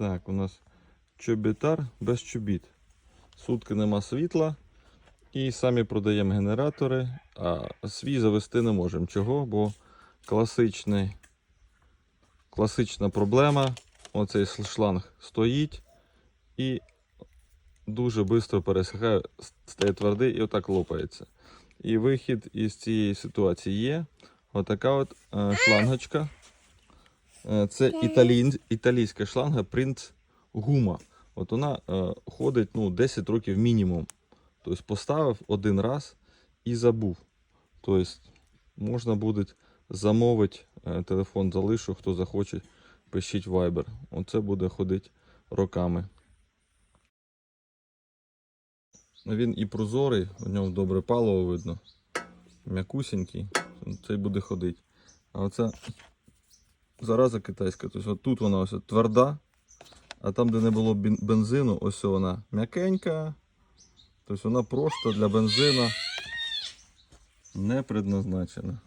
Так, у нас чобітар без чобіт. Сутки нема світла. І самі продаємо генератори, а свій завести не можемо. Чого? Бо класичний, класична проблема. Оцей шланг стоїть і дуже швидко пересихає, стає твердий і отак лопається. І вихід із цієї ситуації є. Отака от е, шлангочка. Е, Це італій, італійська шланга Prince Guma. От вона е, ходить ну, 10 років мінімум. Тобто поставив один раз і забув. Тобто можна буде замовити, е, телефон залишу, хто захоче, пишіть Viber. Оце буде ходити роками. Він і прозорий, у нього добре паливо видно. М'якусенький, цей буде ходити. А оця зараза китайська, тобто от тут вона ось тверда, а там, де не було бензину, ось вона м'якенька. Тобто вона просто для бензину не предназначена.